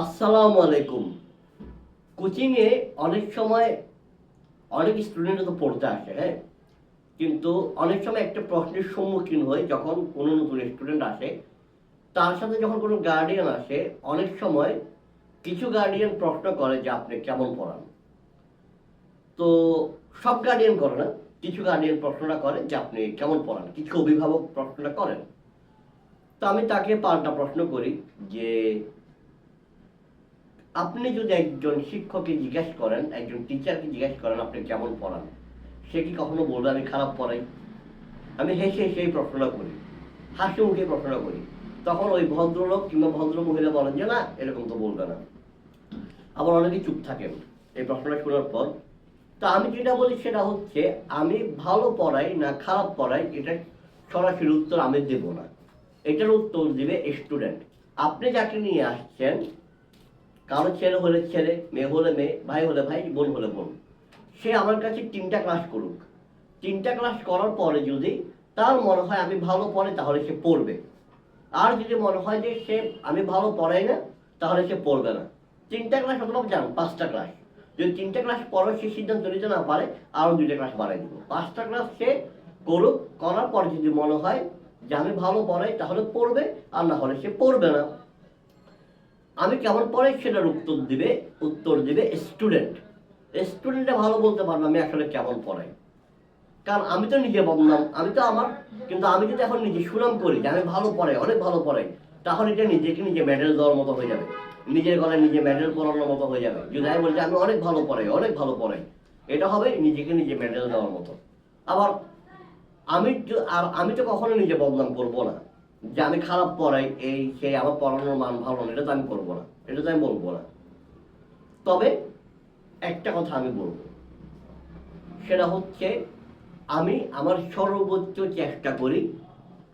আসসালামু আলাইকুম। কোচিংয়ে অনেক সময় অনেক স্টুডেন্ট তো পড়তে আসে হ্যাঁ? কিন্তু অনেক সময় একটা প্রশ্নের সম্মুখীন হয় যখন কোনো নতুন স্টুডেন্ট আসে। তার সাথে যখন কোনো গার্ডিয়ান আসে, অনেক সময় কিছু গার্ডিয়ান প্রশ্ন করে যে, আপনি কেমন পড়ান? তো সব গার্ডিয়ান করে না, কিছু গার্ডিয়ান প্রশ্নটা করে যে, আপনি কেমন পড়ান? কিছু অভিভাবক প্রশ্নটা করেন। তো আমি তাকে পাল্টা প্রশ্ন করি যে আপনি যদি একজন শিক্ষককে জিজ্ঞেস করেন, একজন টিচারকে জিজ্ঞেস করেন, আপনি কেমন পড়ান? সে কি কখনো বলবে, আমি খারাপ পড়াই? আমি হেসে হেসে এই প্রশ্নটা করি। হাসি মুখে প্রশ্নটা করি। তখন ওই ভদ্রলোক কিংবা ভদ্র মহিলা বলেন যে, না, এরকম তো বলবে না। আবার অনেকে চুপ থাকেন এই প্রশ্নটা শোনার পর। তা আমি যেটা বলি সেটা হচ্ছে, আমি ভালো পড়াই না খারাপ পড়াই, এটা সরাসরি উত্তর আমি দেব না। এটার উত্তর দেবে স্টুডেন্ট আপনি যাকে নিয়ে আসছেন কারও ছেলে হলে ছেলে, মেয়ে হলে মেয়ে, ভাই হলে ভাই, বোন হলে বোন। সে আমার কাছে তিনটা ক্লাস করুক। তিনটা ক্লাস করার পরে যদি তার মনে হয় আমি ভালো পড়ে, তাহলে সে পড়বে। আর যদি মনে হয় যে সে আমি ভালো পড়াই না, তাহলে সে পড়বে না। তিনটা ক্লাস অথবা যান পাঁচটা ক্লাস যদি তিনটা ক্লাস পরে সে সিদ্ধান্ত নিতে না পারে আরও দুইটা ক্লাস বাড়াই দিব। পাঁচটা ক্লাস সে করুক, করার পর যদি মনে হয় যে আমি ভালো পড়াই, তাহলে পড়বে, আর না হলে সে পড়বে না। আমি কেমন পড়াই সেটার উত্তর দিবে উত্তর দিবে স্টুডেন্ট স্টুডেন্টে ভালো বলতে পারবে আমি আসলে কেমন পড়াই। কারণ আমি তো নিজে বদনাম, আমি তো আমার, কিন্তু আমি যদি এখন নিজে সুনাম করি যে আমি ভালো পড়াই, অনেক ভালো পড়াই, তাহলে এটা নিজেকে নিজে মেডেল দেওয়ার মতো হয়ে যাবে। নিজের গলায় নিজে মেডেল পড়ানোর মতো হয়ে যাবে। যদি আমি বলি যে আমি অনেক ভালো পড়াই, অনেক ভালো পড়াই, এটা হবে নিজেকে নিজে মেডেল দেওয়ার মতো। আবার আমি আর আমি তো কখনো নিজে বদনাম করব না। যে আমি খারাপ পড়াই, এই সেই আমার পড়ানোর মান ভালো না, এটা তো আমি করব না, এটা তো আমি বলব না। তবে একটা কথা আমি বলব, সেটা হচ্ছে আমি আমার সর্বোচ্চ চেষ্টা করি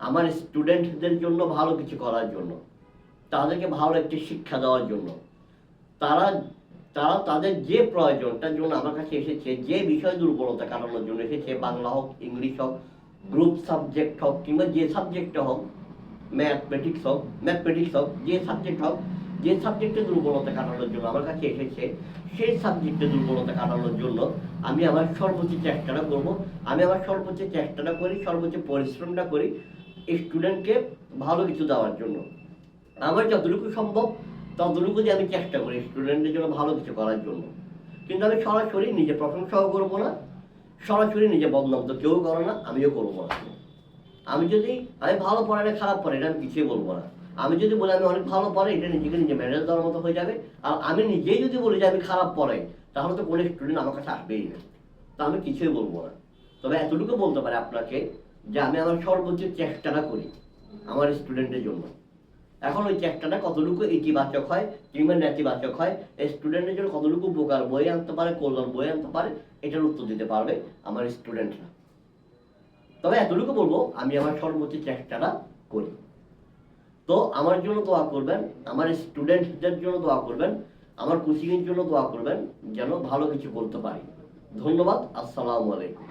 আমার স্টুডেন্টদের জন্য ভালো কিছু করার জন্য, তাদেরকে ভালো একটি শিক্ষা দেওয়ার জন্য। তারা তারা তাদের যে প্রয়োজনটার জন্য আমার কাছে এসেছে, যে বিষয় দুর্বলতা কাটানোর জন্য এসেছে, বাংলা হোক, ইংলিশ হোক গ্রুপ সাবজেক্ট হোক কিংবা যে সাবজেক্টটা হোক ম্যাথমেটিক্স হোক ম্যাথমেটিক্স হোক, যে সাবজেক্ট হোক, যে সাবজেক্টে দুর্বলতা কাটানোর জন্য আমার কাছে এসেছে, সেই সাবজেক্টে দুর্বলতা কাটানোর জন্য আমি আমার সর্বোচ্চ চেষ্টাটা করব। আমি আমার সর্বোচ্চ চেষ্টাটা করি, সর্বোচ্চ পরিশ্রমটা করি স্টুডেন্টকে ভালো কিছু দেওয়ার জন্য। আমার যতটুকু সম্ভব, ততটুকু যে আমি চেষ্টা করি স্টুডেন্টের জন্য ভালো কিছু করার জন্য। কিন্তু আমি সরাসরি নিজে প্রশংসাও করব না, সরাসরি নিজে বদনাম তো কেউ করে না, আমিও করব না। আমি যদি আমি ভালো পড়াই না খারাপ পড়াই এটা আমি কিছুই বলব না। আমি যদি বলি আমি অনেক ভালো পড়াই এটা নিজেকে নিজে ম্যানেজ দেওয়ার মতো হয়ে যাবে। আর আমি নিজেই যদি বলি যে আমি খারাপ পড়াই তাহলে তো কোনো স্টুডেন্ট আমার কাছে আসবেই না। তা আমি কিছুই বলব না। তবে এতটুকু বলতে পারি আপনাকে যে আমি আমার সর্বোচ্চ চেষ্টাটা করি আমার স্টুডেন্টের জন্য। এখন ওই চেষ্টাটা কতটুকু ইতিবাচক হয় কিংবা নেতিবাচক হয়, এই স্টুডেন্টের জন্য কতটুকু উপকার বই আনতে পারে, কল্যাণ বই আনতে পারে, এটার উত্তর দিতে পারবে আমার স্টুডেন্টরা তবে এতটুকু বলব, আমি আমার সর্বোচ্চ চেষ্টাটা করি। তো আমার জন্য দোয়া করবেন, আমার স্টুডেন্টদের জন্য দোয়া করবেন, আমার কোচিংয়ের জন্য দোয়া করবেন, যেন ভালো কিছু করতে পারি। ধন্যবাদ, আসসালামু আলাইকুম।